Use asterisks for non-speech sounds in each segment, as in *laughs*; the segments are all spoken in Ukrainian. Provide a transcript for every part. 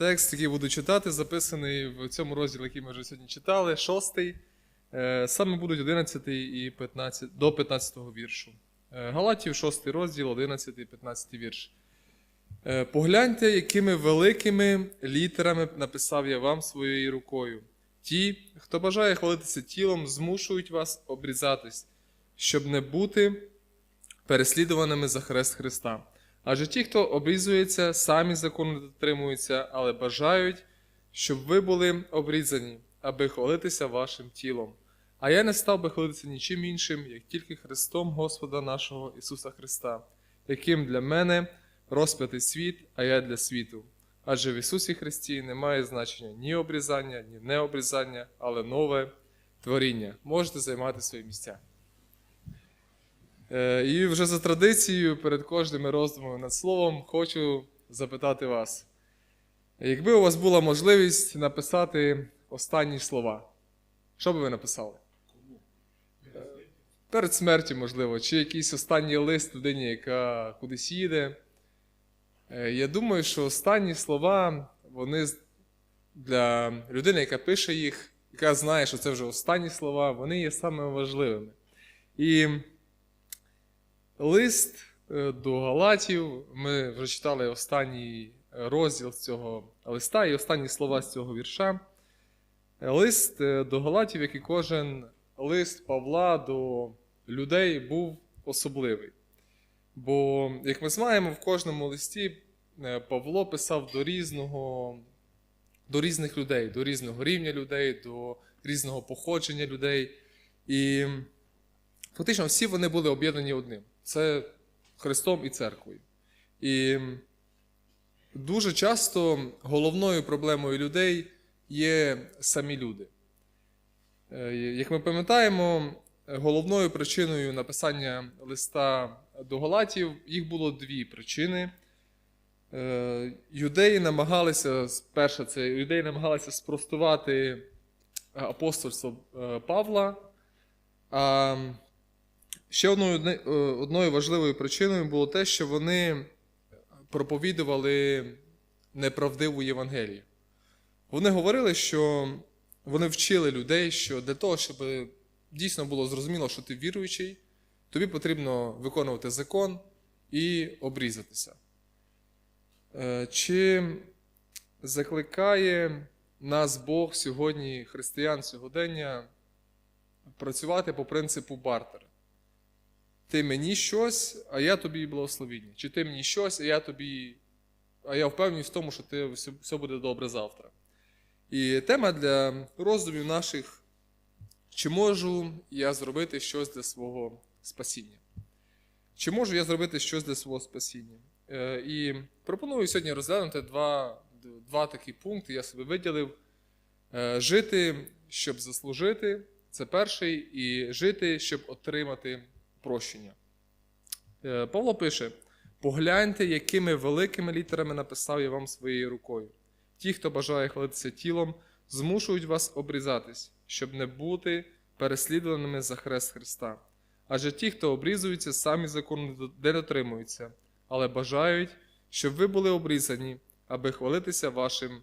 Текст, який буду читати, записаний в цьому розділі, який ми вже сьогодні читали, шостий. Е, Саме будуть 11 і 15, до 15 віршу. Е, Галатів, 6 розділ, 11 і 15 вірш. Е, Погляньте, якими великими літерами написав я вам своєю рукою. Ті, хто бажає хвалитися тілом, змушують вас обрізатись, щоб не бути переслідуваними за хрест Христа. Адже ті, хто обрізується, самі закону дотримуються, але бажають, щоб ви були обрізані, аби хвалитися вашим тілом. А я не став би хвалитися нічим іншим, як тільки Христом Господа нашого Ісуса Христа, яким для мене розп'ятий світ, а я для світу. Адже в Ісусі Христі немає значення ні обрізання, ні необрізання, але нове творіння. Можете займати свої місця. Е, І вже за традицією, перед кожними роздумами над словом, хочу запитати вас. Якби у вас була можливість написати останні слова, що би ви написали? Перед смертю, можливо, чи якийсь останній лист людині, яка кудись їде. Е, Я думаю, що останні слова, вони для людини, яка пише їх, яка знає, що це вже останні слова, вони є саме важливими. І лист е, до Галатів, ми вже читали останній розділ цього листа і останні слова з цього вірша. Е, Лист е, до Галатів, як і кожен лист Павла до людей, був особливий. Бо, як ми знаємо, в кожному листі Павло писав до різного, до різних людей, до різного рівня людей, до різного походження людей. І фактично всі вони були об'єднані одним: це Христом і церквою. І дуже часто головною проблемою людей є самі люди. Е, Як ми пам'ятаємо, головною причиною написання листа до Галатів їх було дві причини. Е, Юдеї намагалися, перше, це юдеї намагалися спростувати апостольство е, Павла. А ще одною, е, одною важливою причиною було те, що вони проповідували неправдиву Євангелію. Вони говорили, що вони вчили людей, що для того, щоб дійсно було зрозуміло, що ти віруючий, тобі потрібно виконувати закон і обрізатися. Е, Чи закликає нас Бог сьогодні, християн сьогодення, працювати по принципу бартера? Ти мені щось, а я тобі благословіння. Чи ти мені щось, а я тобі. А я впевнений в тому, що ти все, все буде добре завтра. І тема для роздумів наших: чи можу я зробити щось для свого спасіння? Чи можу я зробити щось для свого спасіння? Е, І пропоную сьогодні розглянути два, два такі пункти, я собі виділив. Е, Жити, щоб заслужити, це перший, і жити, щоб отримати прощення. Е, Павло пише: погляньте, якими великими літерами написав я вам своєю рукою. Ті, хто бажає хвалитися тілом, змушують вас обрізатись, щоб не бути переслідуваними за хрест Христа. Адже ті, хто обрізуються, самі закону не дотримуються, але бажають, щоб ви були обрізані, аби хвалитися вашим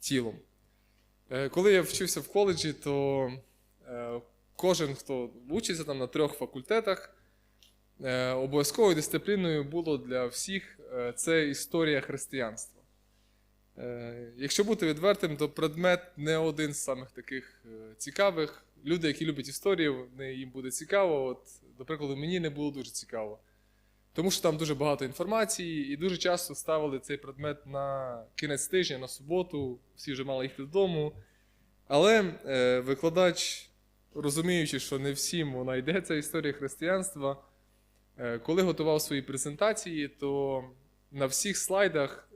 тілом. Е, Коли я вчився в коледжі, то е, кожен, хто вчиться там на трьох факультетах, е, обов'язковою дисципліною було для всіх е, це історія християнства. Е, Якщо бути відвертим, то предмет не один з самих таких цікавих. Люди, які люблять історію, їм буде цікаво. От, до прикладу, мені не було дуже цікаво. Тому що там дуже багато інформації, і дуже часто ставили цей предмет на кінець тижня, на суботу, всі вже мали їхати додому. Але е, викладач, розуміючи, що не всім вона йде, ця історія християнства, е, коли готував свої презентації, то на всіх слайдах,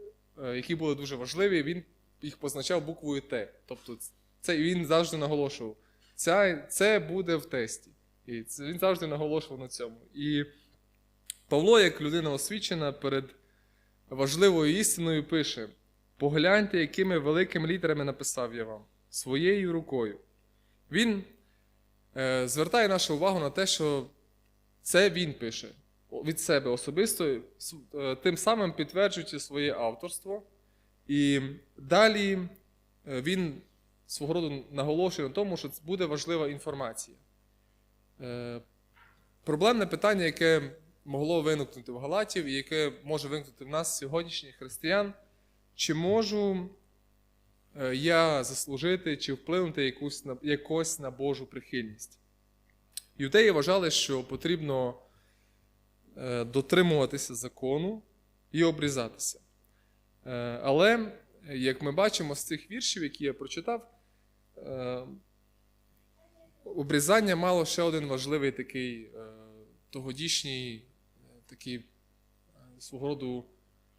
е, які були дуже важливі, він їх позначав буквою Т. Тобто це він завжди наголошував. Ця, це буде в тесті. І це, він завжди наголошував на цьому. І Павло, як людина освічена, перед важливою істиною пише: погляньте, якими великими літерами написав я вам своєю рукою. Він звертає нашу увагу на те, що це він пише від себе особисто, е, тим самим підтверджуючи своє авторство І далі е, він свого роду наголошує на тому, що це буде важлива інформація. Е, Проблемне питання, яке могло виникнути в Галатів, і яке може виникнути в нас сьогоднішніх християн, чи можу е, я заслужити чи вплинути якусь на, якось на Божу прихильність? Юдеї вважали, що потрібно е, дотримуватися закону і обрізатися. Е, Але, як ми бачимо з цих віршів, які я прочитав, е, обрізання мало ще один важливий такий е, тогодішній е, такий е, свого роду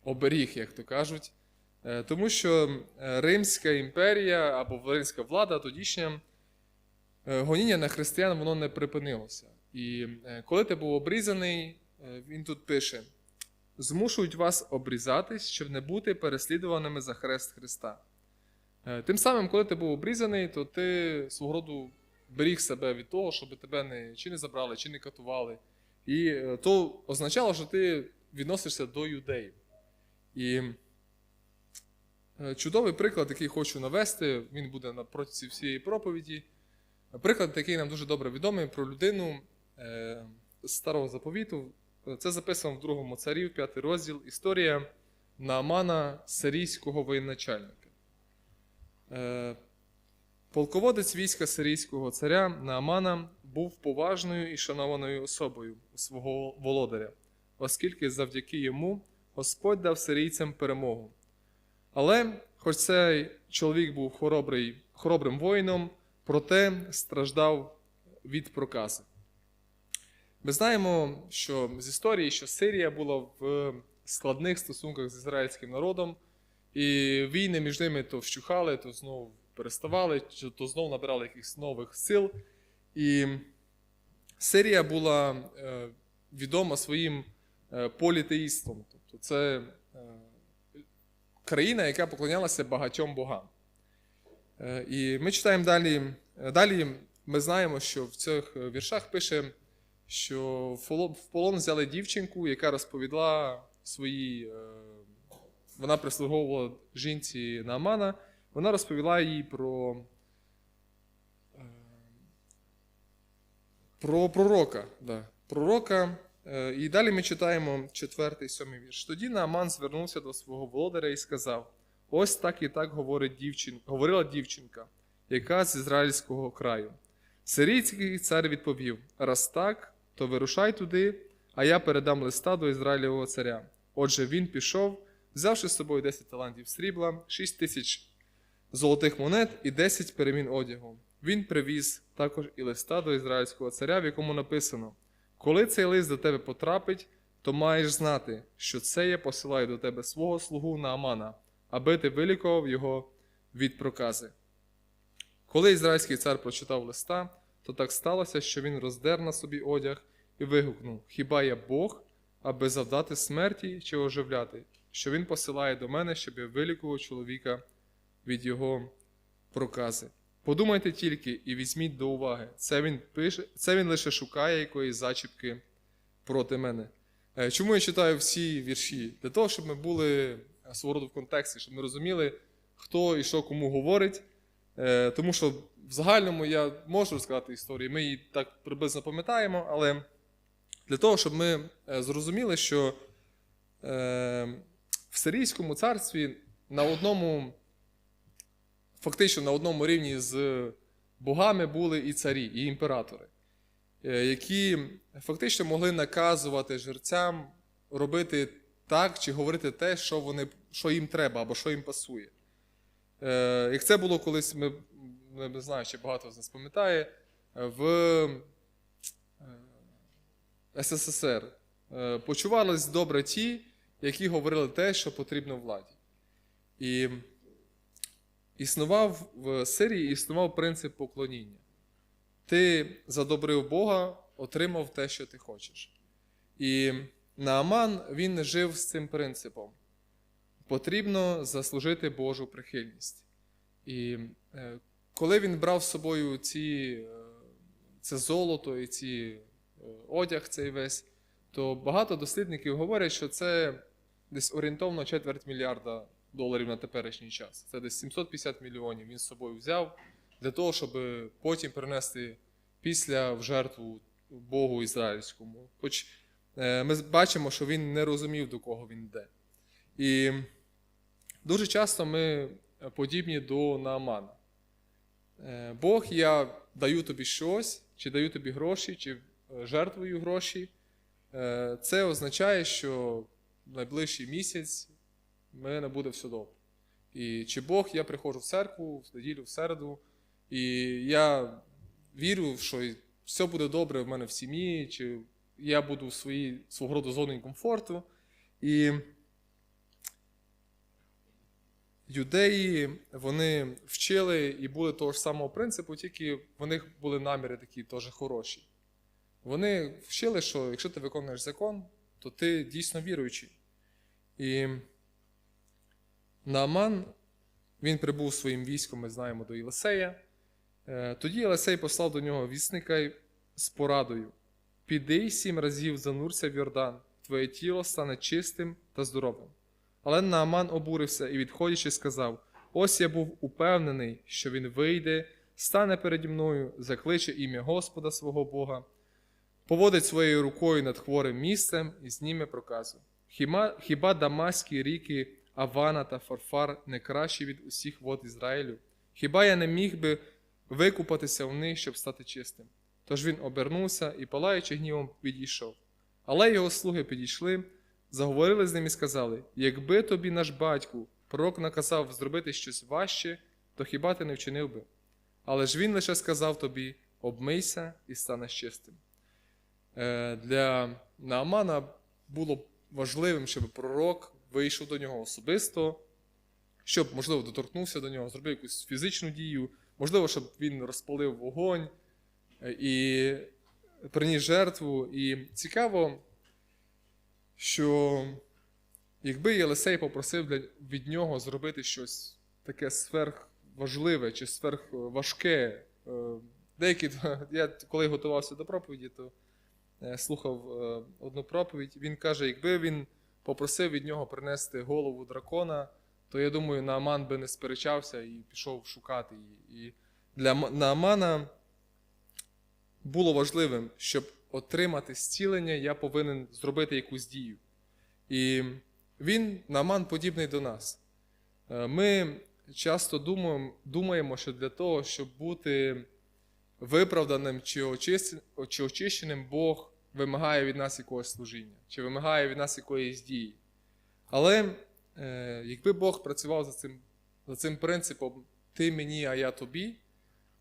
оберіг, як то кажуть. Е, Тому що е, Римська імперія або римська влада тодішня е, гоніння на християн воно не припинилося. І коли ти був обрізаний, він тут пише: змушують вас обрізатись, щоб не бути переслідуваними за хрест Христа. Тим самим, коли ти був обрізаний, то ти свого роду беріг себе від того, щоб тебе не, чи не забрали, чи не катували. І то означало, що ти відносишся до юдеїв. І чудовий приклад, який хочу навести, він буде на протязі всієї проповіді. Приклад, який нам дуже добре відомий про людину е, старого заповіту. Це записано в другому царів, п'ятий розділ. Історія Наамана сирійського воєначальника. Е, Полководець війська сирійського царя Наамана був поважною і шанованою особою у свого володаря, оскільки завдяки йому Господь дав сирійцям перемогу. Але, хоч цей чоловік був хоробрий, хоробрим воїном, проте страждав від прокази. Ми знаємо, що з історії, що Сирія була в складних стосунках з ізраїльським народом, і війни між ними то вщухали, то знову переставали, то знову набирали якихось нових сил. І Сирія була е, відома своїм е, політеїстом. Тобто це е, країна, яка поклонялася багатьом богам. Е, І ми читаємо далі. Далі ми знаємо, що в цих віршах пише, що в полон- взяли дівчинку, яка розповіла свої. е, Вона прислуговувала жінці Наамана, вона розповіла їй про, е, про пророка. Да, пророка. Е, І далі ми читаємо четвертий сьомий вірш. Тоді Нааман звернувся до свого володаря і сказав: Ось так і так говорить дівчин, говорила дівчинка, яка з ізраїльського краю. Сирійський цар відповів: раз так, то вирушай туди, а я передам листа до Ізраїлевого царя. Отже, він пішов, взявши з собою 10 талантів срібла, 6 тисяч золотих монет і 10 перемін одягу. Він привіз також і листа до ізраїльського царя, в якому написано: Коли цей лист до тебе потрапить, то маєш знати, що це я посилаю до тебе свого слугу Наамана, аби ти вилікував його від прокази. Коли ізраїльський цар прочитав листа, то так сталося, що він роздер на собі одяг і вигукнув: Хіба я Бог, аби завдати смерті чи оживляти, що він посилає до мене, щоб я вилікував чоловіка від його прокази. Подумайте тільки і візьміть до уваги, це він пише, це він лише шукає якоїсь зачіпки проти мене. Е, Чому я читаю всі вірші? Для того, щоб ми були е, свого роду в контексті, щоб ми розуміли, хто і що кому говорить. Е, Тому що в загальному я можу розказати історії, ми її так приблизно пам'ятаємо, але для того, щоб ми зрозуміли, що в Сирійському царстві на одному, фактично на одному рівні з богами були і царі, і імператори, е, які фактично могли наказувати жерцям робити так чи говорити те, що, вони, що їм треба або що їм пасує. Е, Як це було колись, ми не знаю, чи багато з нас пам'ятає, в е, СССР е, почувались добре ті, які говорили те, що потрібно владі. І існував в Сирії існував принцип поклоніння. Ти задобрив Бога, отримав те, що ти хочеш. І Нааман він жив з цим принципом. Потрібно заслужити Божу прихильність. І е, коли він брав з собою ці, е, це золото і ці е, одяг цей весь, то багато дослідників говорять, що це десь орієнтовно четверть мільярда доларів на теперішній час. Це десь 750 мільйонів він з собою взяв для того, щоб потім принести після в жертву Богу ізраїльському. Хоч е, ми бачимо, що він не розумів, до кого він йде. І дуже часто ми подібні до Наамана. Е, Бог, я даю тобі щось, чи даю тобі гроші, чи е, жертвую гроші. Е, Це означає, що в найближчий місяць в мене буде все добре. І чи Бог, я приходжу в церкву, в неділю, в середу, і я вірю, що все буде добре в мене в сім'ї, чи я буду в своїй свого роду зоні комфорту. І юдеї вони вчили і були того ж самого принципу, тільки в них були наміри такі теж хороші. Вони вчили, що якщо ти виконуєш закон, то ти дійсно віруючий. І Нааман, він прибув своїм військом, ми знаємо, до Єлисея. Е, Тоді Єлисей послав до нього вісника з порадою: Піди сім разів занурся в Йордан, твоє тіло стане чистим та здоровим. Але Нааман обурився і, відходячи, сказав: Ось я був упевнений, що він вийде, стане переді мною, закличе ім'я Господа свого Бога, поводить своєю рукою над хворим місцем і зніме проказу. Хіба, хіба Дамаські ріки Авана та Фарфар не кращі від усіх вод Ізраїлю? Хіба я не міг би викупатися в них, щоб стати чистим? Тож він обернувся і, палаючи гнівом, відійшов. Але його слуги підійшли, заговорили з ним і сказали: Якби тобі наш батько, пророк наказав зробити щось важче, то хіба ти не вчинив би? Але ж він лише сказав тобі: обмийся і станеш чистим. Е, Для Наамана було важливим, щоб пророк вийшов до нього особисто, щоб, можливо, доторкнувся до нього, зробив якусь фізичну дію, можливо, щоб він розпалив вогонь е, і приніс жертву. І цікаво, що якби Єлисей попросив від нього зробити щось таке сверхважливе чи сверхважке, е, деякі, *laughs* я коли готувався до проповіді, то е, слухав одну проповідь, він каже, якби він попросив від нього принести голову дракона, то я думаю, Нааман би не сперечався і пішов шукати її. І для Наамана було важливим, щоб отримати зцілення, я повинен зробити якусь дію. І він, Нааман, подібний до нас. Е, Ми часто думаємо, думаємо, що для того, щоб бути виправданим чи очищеним, Бог вимагає від нас якогось служіння, чи вимагає від нас якоїсь дії. Але е, якби Бог працював за цим, за цим принципом ти мені, а я тобі,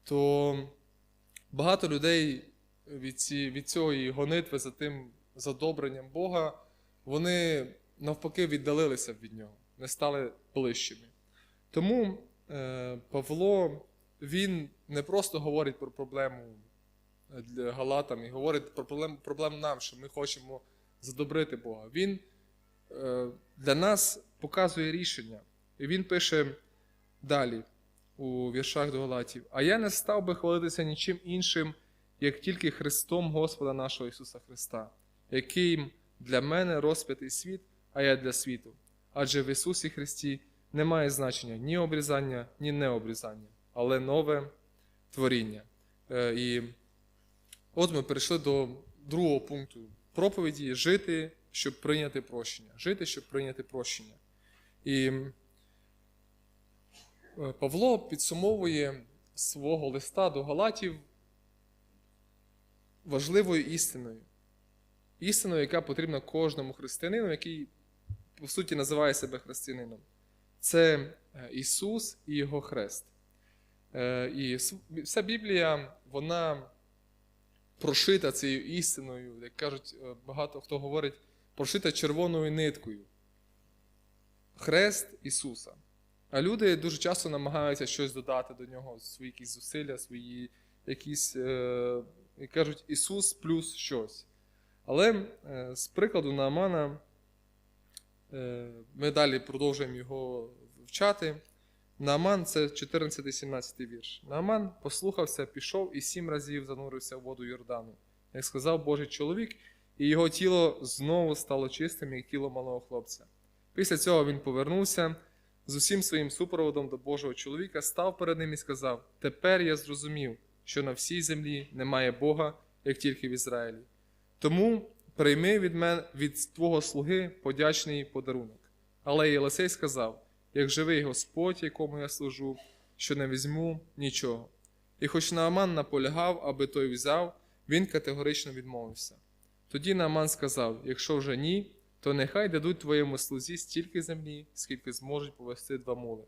то багато людей від, ці, від цієї гонитви за тим задобренням Бога, вони навпаки віддалилися від нього, не стали ближчими. Тому е, Павло він не просто говорить про проблему Галатам і говорить про проблему, проблему нам, що ми хочемо задобрити Бога. Він е, для нас показує рішення. І він пише далі у віршах до Галатів: А я не став би хвалитися нічим іншим, як тільки Христом Господа нашого Ісуса Христа, яким для мене розп'ятий світ, а я для світу. Адже в Ісусі Христі немає значення ні обрізання, ні необрізання, але нове творіння. Е, І от ми перейшли до другого пункту проповіді жити, щоб прийняти прощення. Жити, щоб прийняти прощення. І е, Павло підсумовує свого листа до Галатів важливою істиною. Істиною, яка потрібна кожному християнину, який, по суті, називає себе християнином. Це е, Ісус і Його хрест. Е, І вся Біблія, вона прошита цією істиною, як кажуть, е, багато хто говорить, прошита червоною ниткою. Хрест Ісуса. А люди дуже часто намагаються щось додати до нього, свої якісь зусилля, свої якісь, е, кажуть, Ісус плюс щось. Але е, з прикладу Наамана е, ми далі продовжуємо його вчати. Нааман це 14-17 вірш. Нааман послухався, пішов і сім разів занурився в воду Йордану, як сказав Божий чоловік, і його тіло знову стало чистим, як тіло малого хлопця. Після цього він повернувся, з усім своїм супроводом до Божого чоловіка, став перед ним і сказав: Тепер я зрозумів, що на всій землі немає Бога, як тільки в Ізраїлі. Тому прийми від мене від твого слуги подячний подарунок. Але Єлисей сказав: як живий Господь, якому я служу, що не візьму нічого. І хоч Нааман наполягав, аби той взяв, він категорично відмовився. Тоді Нааман сказав: якщо вже ні, то нехай дадуть твоєму слузі стільки землі, скільки зможуть повести два мули.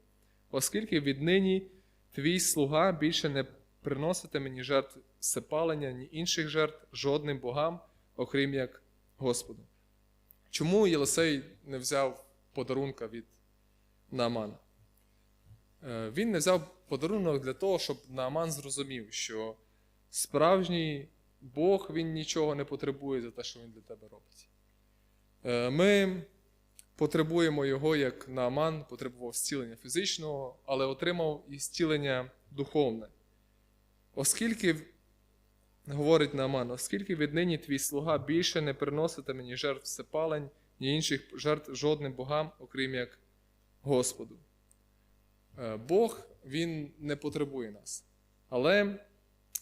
Оскільки віднині твій слуга більше не приносите мені жертв всепалення, ні інших жертв жодним богам, окрім як Господу. Чому Єлисей не взяв подарунка від Наамана? Е, Він не взяв подарунок для того, щоб Нааман зрозумів, що справжній Бог він нічого не потребує за те, що він для тебе робить. Е, Ми потребуємо його, як Нааман потребував зцілення фізичного, але отримав і зцілення духовне. Оскільки, говорить Нааман, оскільки віднині твій слуга більше не приносите мені жертв всепалень, ні інших жертв жодним богам, окрім як Господу. Е, Бог він не потребує нас. Але,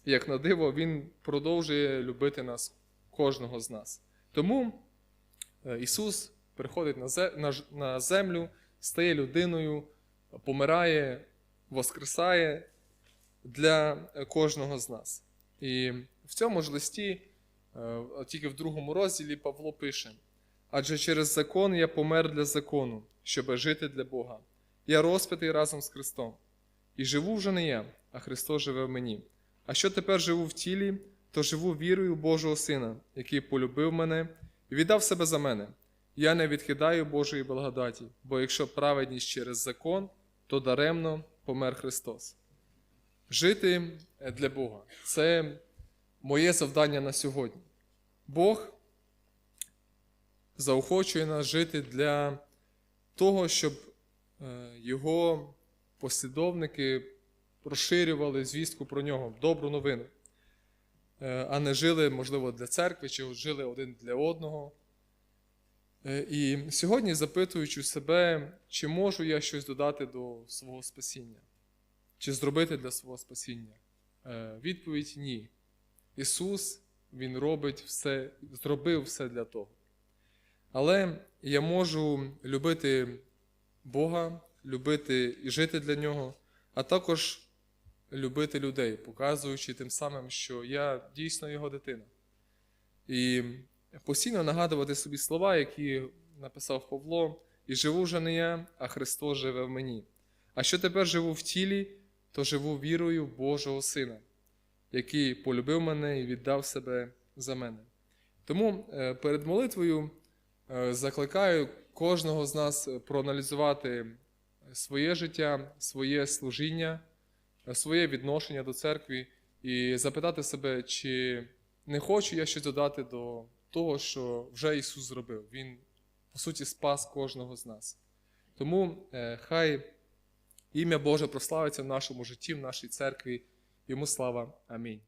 як на диво, Він продовжує любити нас, кожного з нас. Тому е, Ісус приходить на землю, стає людиною, помирає, воскресає для кожного з нас. І в цьому ж листі, е, тільки в другому розділі Павло пише: адже через закон я помер для закону, щоб жити для Бога. Я розп'ятий разом з Христом. І живу вже не я, а Христос живе в мені. А що тепер живу в тілі, то живу вірою Божого Сина, який полюбив мене і віддав себе за мене. Я не відкидаю Божої благодаті, бо якщо праведність через закон, то даремно помер Христос. Жити для Бога це моє завдання на сьогодні. Бог заохочує нас жити для того, щоб е, його послідовники розширювали звістку про нього, добру новину, Е, а не жили, можливо, для церкви, чи жили один для одного. Е, І сьогодні, запитуючи себе, чи можу я щось додати до свого спасіння, чи зробити для свого спасіння, відповідь ні. Ісус, Він робить все, зробив все для того. Але я можу любити Бога, любити і жити для Нього, а також любити людей, показуючи тим самим, що я дійсно Його дитина. І постійно нагадувати собі слова, які написав Павло, і живу вже не я, а Христос живе в мені. А що тепер живу в тілі, то живу вірою Божого Сина, який полюбив мене і віддав себе за мене. Тому е, перед молитвою закликаю кожного з нас проаналізувати своє життя, своє служіння, е, своє відношення до церкви і запитати себе, чи не хочу я щось додати до того, що вже Ісус зробив. Він, по суті, спас кожного з нас. Тому е, хай ім'я Боже прославиться в нашому житті, в нашій церкві. Йому слава. Амінь.